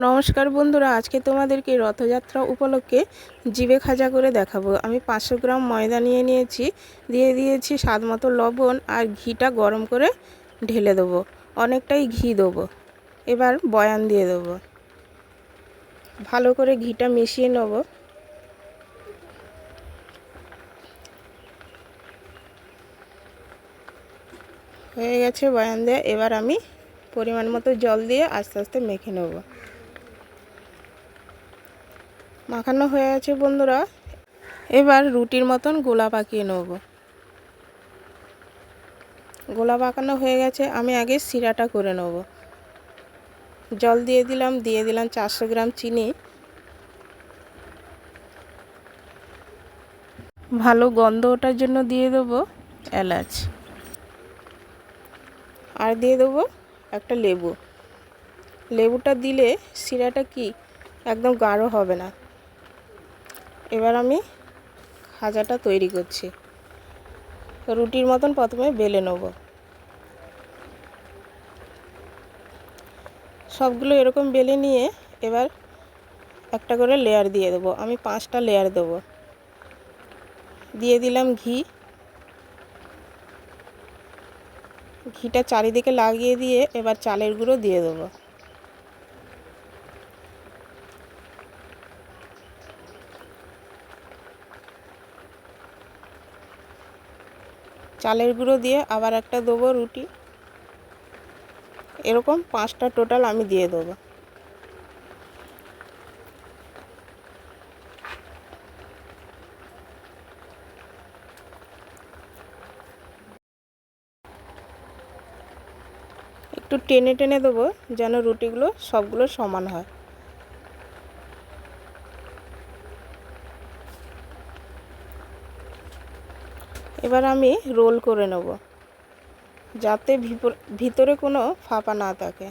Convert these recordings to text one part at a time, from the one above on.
নমস্কার বন্ধুরা, আজকে তোমাদেরকে রথযাত্রা উপলক্ষে জিবে খাজা করে দেখাবো। আমি পাঁচশো গ্রাম ময়দা নিয়ে নিয়েছি, দিয়ে দিয়েছি স্বাদ মতো লবণ আর ঘিটা গরম করে ঢেলে দেবো। অনেকটাই ঘি দেবো। এবার বয়ান দিয়ে দেবো। ভালো করে ঘিটা মিশিয়ে নেব। হয়ে গেছে বয়ান দিয়ে। এবার আমি পরিমাণ মতো জল দিয়ে আস্তে আস্তে মেখে নেব। মাখানো হয়ে গেছে বন্ধুরা। এবার রুটির মতন গোলা পাকিয়ে নেব। গোলা পাকানো হয়ে গেছে, আমি আগে শিরাটা করে নেব। জল দিয়ে দিলাম দিয়ে দিলাম চারশো গ্রাম চিনি। ভালো গন্ধ ওঠার জন্য দিয়ে দেবো এলাচ। আর দিয়ে দেবো একটা লেবু। লেবুটা দিলে শিরাটা কি একদম গাঢ় হবে না। এবার আমি খাজাটা তৈরি করছি। রুটির মতন প্রথমে বেলে নেব। সবগুলো এরকম বেলে নিয়ে এবার একটা করে লেয়ার দিয়ে দেবো। আমি পাঁচটা লেয়ার দেবো। দিয়ে দিলাম ঘি। ঘিটা চারিদিকে লাগিয়ে দিয়ে এবার চালের গুঁড়ো দিয়ে দেবো। চালের গুঁড়ো দিয়ে আবার একটা দেবো রুটি। এরকম পাঁচটা টোটাল আমি দিয়ে দেবো। একটু টেনে টেনে দেবো যেন রুটিগুলো সবগুলো সমান হয়। এবার আমি রোল করে নেব, যাতে ভিতরে কোনো ফাঁপা না থাকে।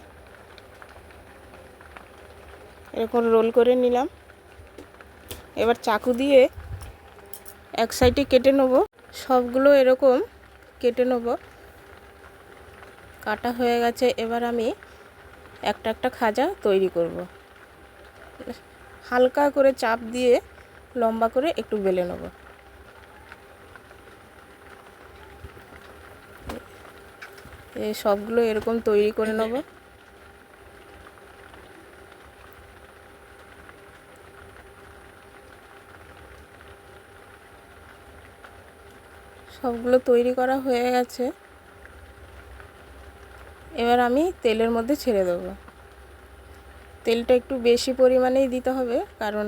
এরকম রোল করে নিলাম। এবার চাকু দিয়ে এক সাইডে কেটে নেব। সবগুলো এরকম কেটে নেব। কাটা হয়ে গেছে, এবার আমি একটা একটা খাজা তৈরি করব। হালকা করে চাপ দিয়ে লম্বা করে একটু বেলে নেব। এই সবগুলো এরকম তৈরি করে নেব। সবগুলো তৈরি করা হয়ে গেছে। এবার আমি তেলের মধ্যে ছেড়ে দেবো। তেলটা একটু বেশি পরিমাণেই দিতে হবে কারণ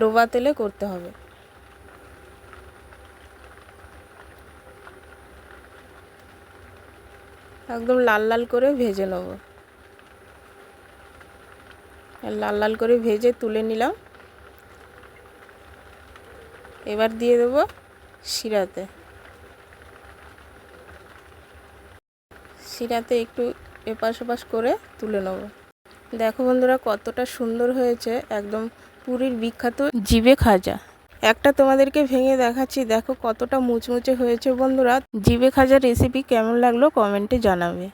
ডোবা তেলে করতে হবে। একদম লাল লাল করে ভেজে নেব। লাল লাল করে ভেজে তুলে নিলাম। এবার দিয়ে দেবো শিরাতে। শিরাতে একটু এপাশ ওপাশ করে তুলে নেব। দেখো বন্ধুরা কতটা সুন্দর হয়েছে, একদম পুরীর বিখ্যাত জিবে খাজা। একটা তোমাদেরকে ভেঙে দেখাচ্ছি। দেখো কতটা মুচমুচে হয়েছে বন্ধুরা। জিবে খাজার রেসিপি কেমন লাগল কমেন্টে জানাবে।